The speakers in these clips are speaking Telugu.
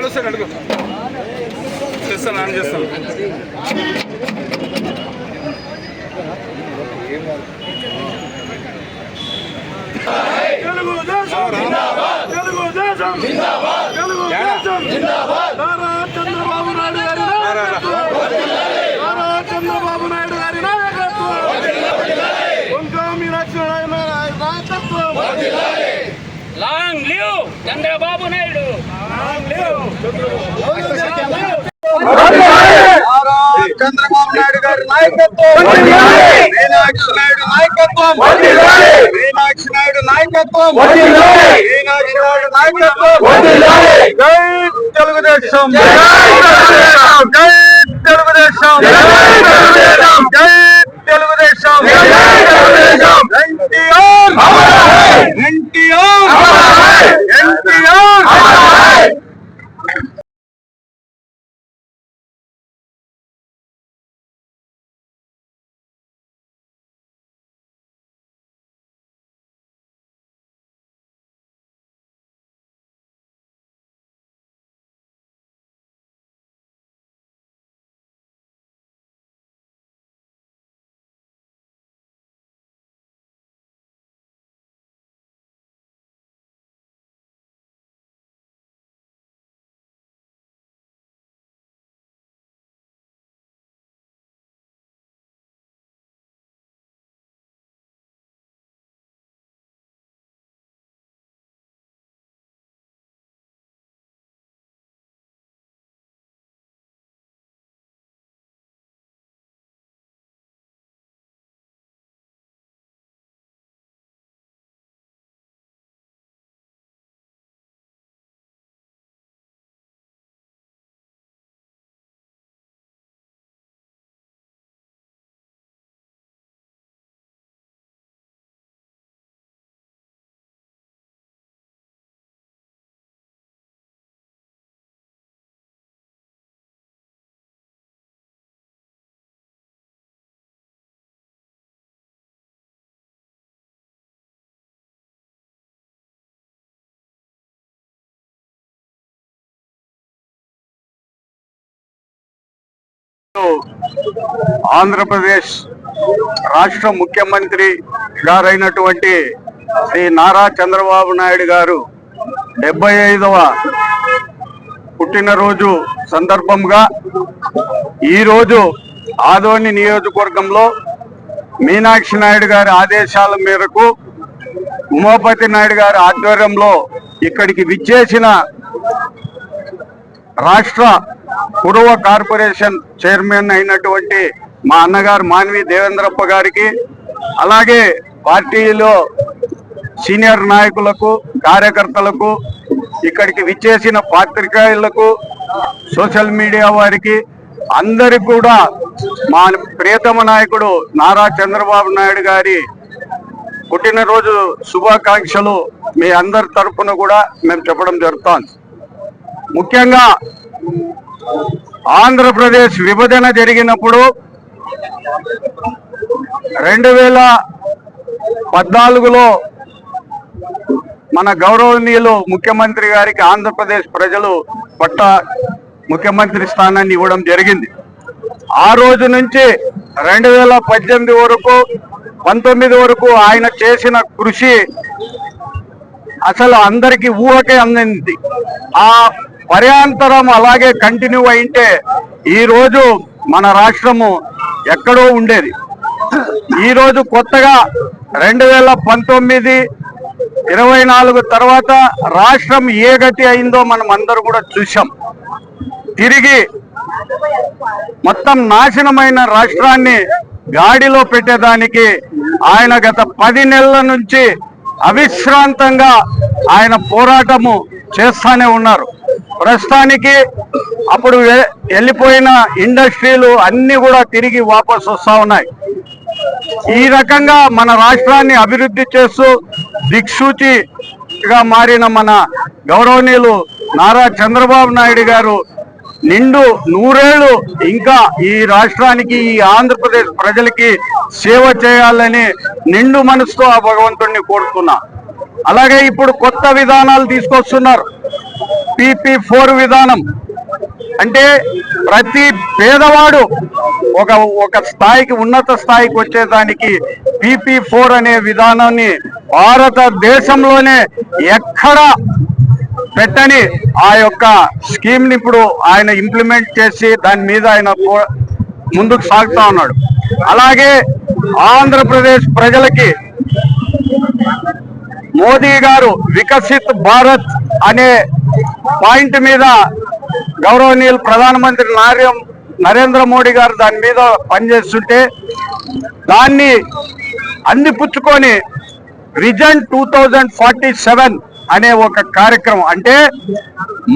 ఏడొస్తాను అడుగు. చేస్తాను ఆన్ చేస్తాను. తెలుగుదేశం తెలుగుదేశం తెలుగుదేశం నారా చంద్రబాబు నాయుడు గారి నాయకత్వం నారా చంద్రబాబు నాయుడు గారి నాయకత్వం వంకా మీనాక్షి నాయుడు నాయకత్వం లాంగ్ లివ్ చంద్రబాబు నాయుడు చంద్రబాబు నాయుడు గారి నాయకత్వం మీనాక్షి నాయుడు నాయకత్వం మీనాక్షి నాయుడు నాయకత్వం మీనాక్షి నాయుడు నాయకత్వం జై తెలుగుదేశం జై తెలుగుదేశం జై తెలుగుదేశం ఎన్టీఆర్ ఎన్టీఆర్ ఎన్టీఆర్ ఆంధ్రప్రదేశ్ రాష్ట్ర ముఖ్యమంత్రి గారైనటువంటి శ్రీ నారా చంద్రబాబు నాయుడు గారు డెబ్బై ఐదవ పుట్టినరోజు సందర్భంగా ఈరోజు ఆదోని నియోజకవర్గంలో మీనాక్షి నాయుడు గారి ఆదేశాల మేరకు ఉమాపతి నాయుడు గారి ఆధ్వర్యంలో ఇక్కడికి విచ్చేసిన రాష్ట్ర కురువ కార్పొరేషన్ చైర్మన్ అయినటువంటి మా అన్నగారు మాన్వి దేవేంద్రప్ప గారికి అలాగే పార్టీలో సీనియర్ నాయకులకు కార్యకర్తలకు ఇక్కడికి విచ్చేసిన పాత్రికేయులకు సోషల్ మీడియా వారికి అందరికి కూడా మా ప్రియతమ నాయకుడు నారా చంద్రబాబు నాయుడు గారి పుట్టినరోజు శుభాకాంక్షలు మీ అందరి తరఫున కూడా మేము చెప్పడం జరుగుతాం ముఖ్యంగా ఆంధ్రప్రదేశ్ విభజన జరిగినప్పుడు రెండు వేల పద్నాలుగులో మన గౌరవనీయులు ముఖ్యమంత్రి గారికి ఆంధ్రప్రదేశ్ ప్రజలు పట్ట ముఖ్యమంత్రి స్థానాన్ని ఇవ్వడం జరిగింది. ఆ రోజు నుంచి రెండు వేల పద్దెనిమిది వరకు పంతొమ్మిది వరకు ఆయన చేసిన కృషి అసలు అందరికీ ఊహకే అందింది. ఆ పర్యాంతరం అలాగే కంటిన్యూ అయింటే ఈరోజు మన రాష్ట్రము ఎక్కడో ఉండేది. ఈరోజు కొత్తగా రెండు వేల పంతొమ్మిది ఇరవై నాలుగు తర్వాత రాష్ట్రం ఏ గతి అయిందో మనం అందరూ కూడా చూసాం తిరిగి మొత్తం నాశనమైన రాష్ట్రాన్ని గాడిలో పెట్టేదానికి ఆయన గత పది నెలల నుంచి అవిశ్రాంతంగా ఆయన పోరాటము చేస్తానే ఉన్నారు. ప్రస్తుతానికి అప్పుడు వె- వెళ్ళిపోయిన ఇండస్ట్రీలు అన్ని కూడా తిరిగి వాపసు వస్తూ ఉన్నాయి. ఈ రకంగా మన రాష్ట్రాన్ని అభివృద్ధి చేస్తూ దిక్సూచిగా మారిన మన గౌరవనీయులు నారా చంద్రబాబు నాయుడు గారు నిండు నూరేళ్ళు ఇంకా ఈ రాష్ట్రానికి ఈ ఆంధ్రప్రదేశ్ ప్రజలకి సేవ చేయాలని నిండు మనసుతో ఆ భగవంతుడిని కోరుతున్నా. అలాగే ఇప్పుడు కొత్త విధానాలు తీసుకొస్తున్నారు. పీపీ ఫోర్ విధానం. అంటే ప్రతి పేదవాడు ఒక ఒక స్థాయికి ఉన్నత స్థాయికి వచ్చేదానికి పీపీ ఫోర్ అనే విధానాన్ని భారతదేశంలోనే ఎక్కడ పెట్టని ఆ యొక్క స్కీమ్ని ఇప్పుడు ఆయన ఇంప్లిమెంట్ చేసి దాని మీద ఆయన ముందుకు సాగుతా ఉన్నాడు. అలాగే ఆంధ్రప్రదేశ్ ప్రజలకి మోదీ గారు వికసిత్ భారత్ అనే పాయింట్ మీద గౌరవనీయులు ప్రధానమంత్రి నార్యం నరేంద్ర మోడీ గారు దాని మీద పనిచేస్తుంటే దాన్ని అందిపుచ్చుకొని vision two thousand forty seven అనే ఒక కార్యక్రమం. అంటే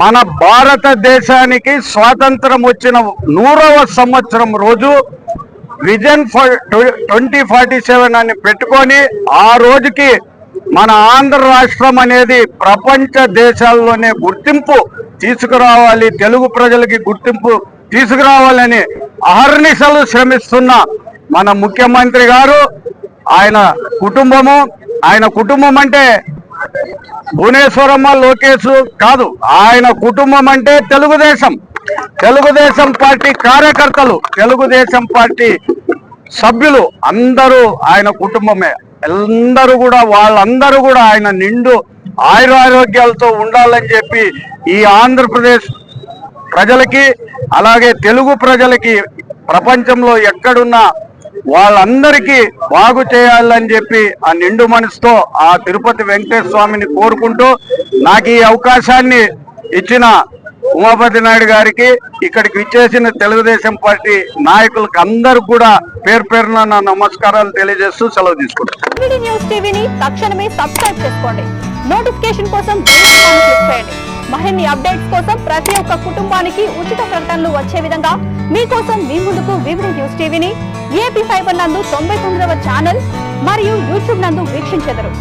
మన భారతదేశానికి స్వాతంత్రం వచ్చిన నూరవ సంవత్సరం రోజు విజన్ ట్వంటీ ఫార్టీ సెవెన్ అని పెట్టుకొని ఆ రోజుకి మన ఆంధ్ర రాష్ట్రం అనేది ప్రపంచ దేశాల్లోనే గుర్తింపు తీసుకురావాలి తెలుగు ప్రజలకి గుర్తింపు తీసుకురావాలని అహర్నిశలు శ్రమిస్తున్న మన ముఖ్యమంత్రి గారు ఆయన కుటుంబము ఆయన కుటుంబం అంటే భువనేశ్వరమ్మ లోకేష్ కాదు ఆయన కుటుంబం అంటే తెలుగుదేశం. తెలుగుదేశం పార్టీ కార్యకర్తలు తెలుగుదేశం పార్టీ సభ్యులు అందరూ ఆయన కుటుంబమే. అందరూ కూడా వాళ్ళందరూ కూడా ఆయన నిండు ఆయురారోగ్యాలతో ఉండాలని చెప్పి ఈ ఆంధ్రప్రదేశ్ ప్రజలకి అలాగే తెలుగు ప్రజలకి ప్రపంచంలో ఎక్కడున్నా వాళ్ళందరికీ బాగు చేయాలని చెప్పి ఆ నిండు మనసుతో ఆ తిరుపతి వెంకటేశ్వర స్వామిని కోరుకుంటూ నాకు ఈ అవకాశాన్ని ఇచ్చిన ఉమాపతి నాయుడు గారికి ఇక్కడికి విచ్చేసిన తెలుగుదేశం పార్టీ నాయకులకు అందరూ కూడా పేరు పేరున నా నమస్కారాలు తెలియజేస్తూ సెలవు తీసుకుంటాను టీవీ తక్షణమే చేసుకోండి. నోటిఫికేషన్ కోసం మరిన్ని అప్డేట్స్ కోసం ప్రతి ఒక్క కుటుంబానికి ఉచిత ప్రకటనలు వచ్చే విధంగా మీకోసం మీ ముందుకు వివిధ న్యూస్ టీవీని ఏపీ ఫైబర్ నందు తొంభై తొమ్మిదవ ఛానల్ మరియు యూట్యూబ్ నందు వీక్షించెదరు.